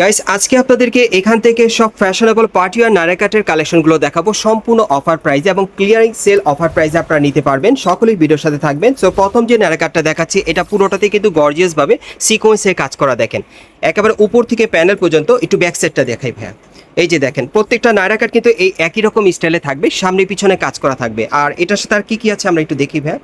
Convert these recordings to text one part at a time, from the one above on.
Guys আজকে আপনাদেরকে এখান থেকে সব ফ্যাশনেবল পার্টি আর নারাকাটের কালেকশনগুলো দেখাবো। সম্পূর্ণ অফার প্রাইজে এবং ক্লিয়ারিং সেল অফার প্রাইজে আপনারা নিতে পারবেন। সকলেই ভিডিওর সাথে থাকবেন। সো প্রথম যে নারাকাটটা দেখাচ্ছি, এটা পুরোটাতে কিন্তু গর্জিয়াসভাবে সিকোয়েন্সের কাজ করা দেখেন। একেবারে উপর থেকে প্যানেল পর্যন্ত, একটু ব্যাক সেটটা দেখাই ভাইয়া। এই যে দেখেন প্রত্যেকটা নায়রাকাট কিন্তু এই একই রকম স্টাইলে থাকবে সামনে পিছনে কাজ করা থাকবে। আর এটার সাথে আর কি কি আছে আমরা একটু দেখি ভাইয়া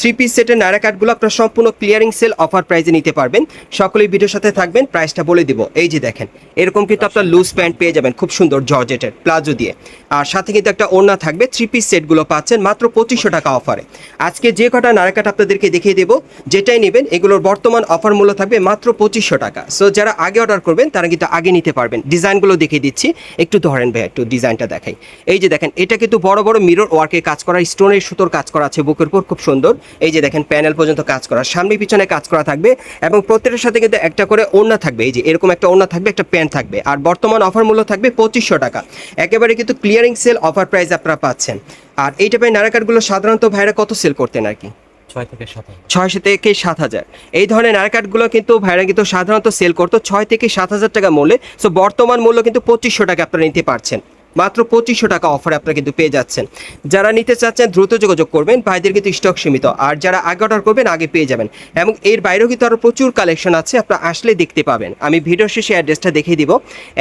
থ্রি পিস সেটের নায়রাকাটগুলো আপনারা সম্পূর্ণ ক্লিয়ারিং সেল অফার প্রাইসে নিতে পারবেন। সকলেই ভিডিওর সাথে থাকবেন প্রাইসটা বলে দিব। এই যে দেখেন এরকম কিন্তু আপনার লুজ প্যান্ট পেয়ে যাবেন খুব সুন্দর জর্জেটের প্লাজো দিয়ে। আর সাথে কিন্তু একটা ওড়না থাকবে থ্রি পিস সেটগুলো পাচ্ছেন মাত্র পঁচিশশো টাকা অফারে আজকে যে কটা নারাকাট আপনাদেরকে দেখিয়ে দেবো যেটাই নেবেন এগুলোর বর্তমান অফার মূল্য থাকবে মাত্র পঁচিশশো টাকা। সো যারা আগে অর্ডার করবেন তারা কিন্তু আগে নিতে পারবেন। ডিজাইনগুলো দেখিয়ে দিচ্ছি। একটু ধরেন ভাই, একটু ডিজাইনটা দেখাই। এই যে দেখেন, এটা কিন্তু বড় বড় মিরর ওয়ার্কে কাজ করা স্টোনের সুতোর কাজ করা আছে, বুকের উপর, খুব সুন্দর। এই যে দেখেন প্যানেল পর্যন্ত কাজ করা, সামনে পিছনে কাজ করা থাকবে এবং প্রত্যেকটার সাথে কিন্তু একটা করে ওড়না থাকবে। এই যে এরকম একটা ওড়না থাকবে, একটা প্যান্ট থাকবে। আর বর্তমান অফার মূল্য থাকবে পঁচিশশো টাকা। একেবারে কিন্তু ক্লিয়ারিং সেল অফার প্রাইস আপনারা পাচ্ছেন। আর এই টাইপের নারাকারগুলো সাধারণত ভাইরা কত সেল করতেন আর কি? ছয় থেকে ছয়শো থেকে সাত হাজার। এই ধরনের নারকাটগুলো কিন্তু ভাইরা কিন্তু সাধারণত সেল করতো ছয় থেকে সাত হাজার টাকা মূল্যে। সো বর্তমান মূল্য কিন্তু পঁচিশশো টাকা আপনারা নিতে পারছেন। মাত্র পঁচিশশো টাকা অফারে আপনারা কিন্তু পেয়ে যাচ্ছেন। যারা নিতে চাচ্ছেন, দ্রুত যোগাযোগ করবেন। ভাইদের কিন্তু স্টক সীমিত। আর যারা আগে অর্ডার করবেন, আগে পেয়ে যাবেন। এবং এর বাইরেও কিন্তু আরও প্রচুর কালেকশন আছে, আপনারা আসলে দেখতে পাবেন। আমি ভিডিও শেষে অ্যাড্রেসটা দেখিয়ে দিব।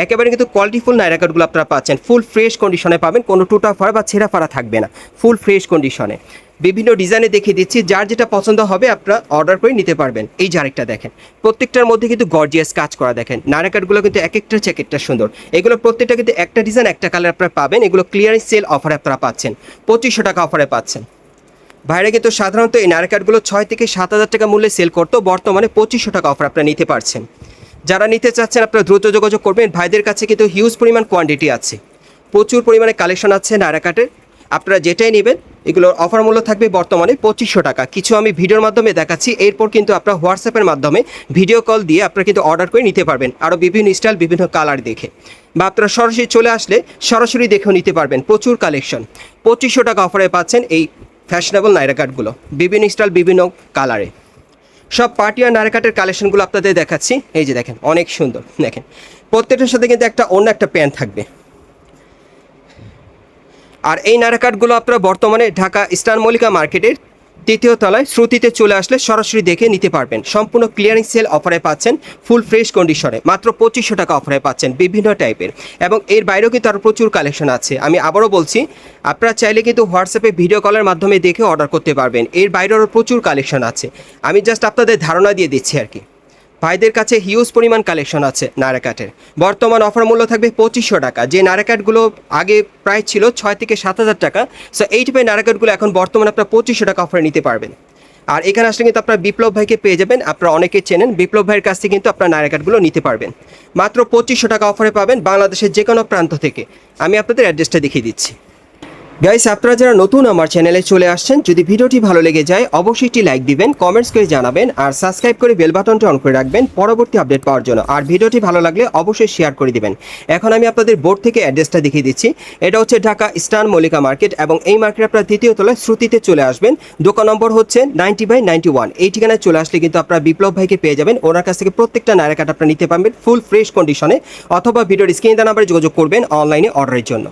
একেবারে কিন্তু কোয়ালিটিফুল নাইরাকাটগুলো আপনারা পাচ্ছেন। ফুল ফ্রেশ কন্ডিশনে পাবেন। কোনো টুটা ফাড়া বা ছেঁড়া ফাড়া থাকবে না। ফুল ফ্রেশ কন্ডিশনে বিভিন্ন ডিজাইনে দেখিয়ে দিচ্ছি, যার যেটা পছন্দ হবে আপনারা অর্ডার করে নিতে পারবেন। এই যে আরেকটা দেখেন, প্রত্যেকটার মধ্যে কিন্তু গর্জিয়াস কাজ করা দেখেন। নারাকাটগুলো কিন্তু এক একটা একটা সুন্দর। এগুলো প্রত্যেকটা কিন্তু একটা ডিজাইন একটা কালার আপনারা পাবেন। এগুলো ক্লিয়ারেন্স সেল অফারে আপনারা পাচ্ছেন। পঁচিশশো টাকা অফারে পাচ্ছেন। বাইরে কিন্তু সাধারণত এই নারাকাটগুলো ছয় থেকে সাত হাজার টাকা মূল্যে সেল করতো বর্তমানে পঁচিশশো টাকা অফার আপনারা নিতে পারছেন। যারা নিতে চাচ্ছেন, আপনারা দ্রুত যোগাযোগ করবেন। ভাইদের কাছে কিন্তু হিউজ পরিমাণ কোয়ান্টিটি আছে। প্রচুর পরিমাণে কালেকশন আছে নারাকাটের আপনারা যেটাই নেবেন, এগুলোর অফার মূল্য থাকবে বর্তমানে পঁচিশশো টাকা। কিছু আমি ভিডিওর মাধ্যমে দেখাচ্ছি, এরপর কিন্তু আপনারা হোয়াটসঅ্যাপের মাধ্যমে ভিডিও কল দিয়ে আপনারা কিন্তু অর্ডার করে নিতে পারবেন। আরও বিভিন্ন স্টাইল বিভিন্ন কালার দেখে। বা আপনারা সরাসরি চলে আসলে সরাসরি দেখেও নিতে পারবেন, প্রচুর কালেকশন পঁচিশশো টাকা অফারে পাচ্ছেন এই ফ্যাশনেবল নাইরা কার্ডগুলো বিভিন্ন স্টাইল বিভিন্ন কালারে সব পার্টি আর নারাকাটের কালেকশনগুলো আপনাদের দেখাচ্ছি। এই যে দেখেন, অনেক সুন্দর। দেখেন, প্রত্যেকটার সাথে কিন্তু একটা অন্য একটা প্যান্ট থাকবে। আর এই নারাকাটগুলো আপনারা বর্তমানে ঢাকা স্টার মল্লিকা মার্কেটের তৃতীয় তলায় শ্রুতিতে চলে আসলে সরাসরি দেখে নিতে পারবেন। সম্পূর্ণ ক্লিয়ারিং সেল অফারে পাচ্ছেন ফুল ফ্রেশ কন্ডিশনে মাত্র পঁচিশশো টাকা অফারে পাচ্ছেন বিভিন্ন টাইপের এবং এর বাইরেও কিন্তু আরও প্রচুর কালেকশন আছে। আমি আবারও বলছি, আপনারা চাইলে কিন্তু হোয়াটসঅ্যাপে ভিডিও কলের মাধ্যমে দেখে অর্ডার করতে পারবেন। এর বাইরেও প্রচুর কালেকশন আছে। আমি জাস্ট আপনাদের ধারণা দিয়ে দিচ্ছি আর কি। ভাইদের কাছে হিউজ পরিমাণ কালেকশন আছে নারাকাটের বর্তমান অফার মূল্য থাকবে পঁচিশশো টাকা। যে নারাকাটগুলো আগে প্রায় ছিল ছয় থেকে সাত হাজার টাকা সো এই টাইপের নারাকাটগুলো এখন বর্তমানে আপনার পঁচিশশো টাকা অফারে নিতে পারবেন। আর এখানে আসলে কিন্তু আপনার বিপ্লব ভাইকে পেয়ে যাবেন, আপনারা অনেকে চেনেন, বিপ্লব ভাইয়ের কাছ থেকে কিন্তু আপনার নারাকাটগুলো নিতে পারবেন। মাত্র পঁচিশশো টাকা অফারে পাবেন বাংলাদেশের যে কোনো প্রান্ত থেকে। আমি আপনাদের অ্যাড্রেসটা দেখিয়ে দিচ্ছি। গাইস আপনারা যারা নতুন আমার চ্যানেলে চলে আসছেন, যদি ভিডিওটি ভালো লেগে যায়, অবশ্যই একটি লাইক দিবেন কমেন্টস করে জানাবেন, আর সাবস্ক্রাইব করে বেল বাটনটি অন করে রাখবেন পরবর্তী আপডেট পাওয়ার জন্য। আর ভিডিওটি ভালো লাগলে অবশ্যই শেয়ার করে দিবেন। এখন আমি আপনাদের বোর্ড থেকে অ্যাড্রেসটা দেখিয়ে দিচ্ছি। এটা হচ্ছে ঢাকা স্টান মল্লিকা মার্কেট এবং এই মার্কেট আপনারা দ্বিতীয় তলায় শ্রুতিতে চলে আসবেন। দোকান নম্বর হচ্ছে নাইনটি বাই নাইনটি ওয়ান এই ঠিকানায় চলে আসলে কিন্তু আপনারা বিপ্লব ভাইকে পেয়ে যাবেন। ওনার কাছ থেকে প্রত্যেকটা নায়রা কাট আপনারা নিতে পারবেন ফুল ফ্রেশ কন্ডিশনে অথবা ভিডিওর স্ক্রিন নাম্বারে যোগাযোগ করবেন অনলাইনে অর্ডারের জন্য।